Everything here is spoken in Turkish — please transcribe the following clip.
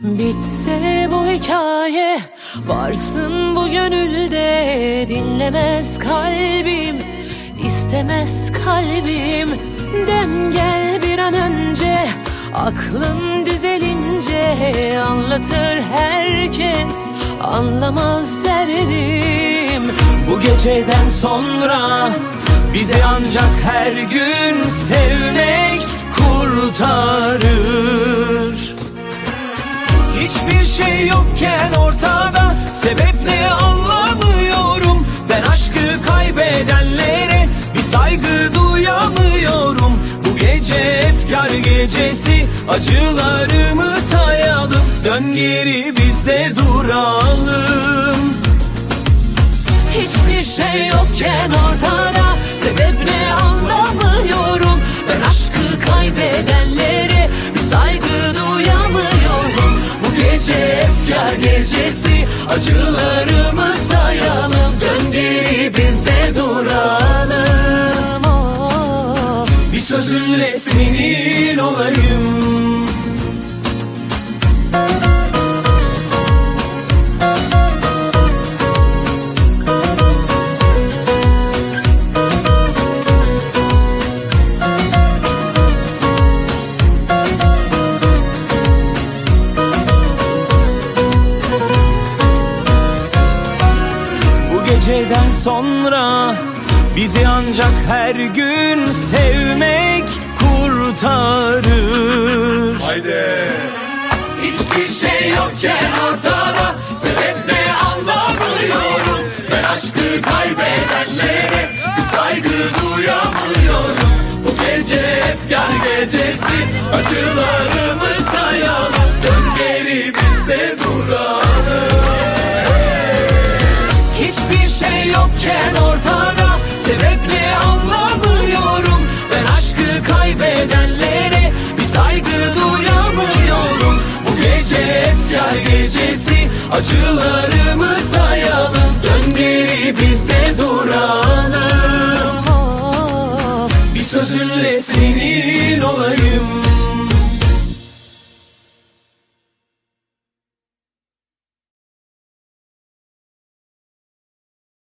Bitse bu hikaye Varsın bu gönülde. Dinlemez kalbim istemez kalbim. Dem gel bir an önce Aklım düzelince. Anlatır herkes Anlamaz derdim. Bu geceden sonra Bizi ancak her gün sevmek kurtarır şey yokken ortada. Sebep ne anlamıyorum. Ben aşkı kaybedenlere Bir saygı duyamıyorum. Bu gece efkar gecesi Acılarımı sayalım. Dön geri biz de duralım. Hiçbir şey yokken ortada Acılarımı sayalım Dön geri biz de duralım oh. Bir sözünle senin olayım geceden sonra bizi ancak her gün sevmek kurtarır. Hiçbir şey yokken ortada Sebep ne anlamıyorum Ben aşkı kaybedenlere Bir saygı duyamıyorum. Bu gece efkar gecesi Acılarımı sayalım. Dön geri biz de duralım yokken ortada Sebep ne anlamıyorum. Ben aşkı kaybedenlere Bir saygı duyamıyorum. Bu gece efkar gecesi Acılarımı sayalım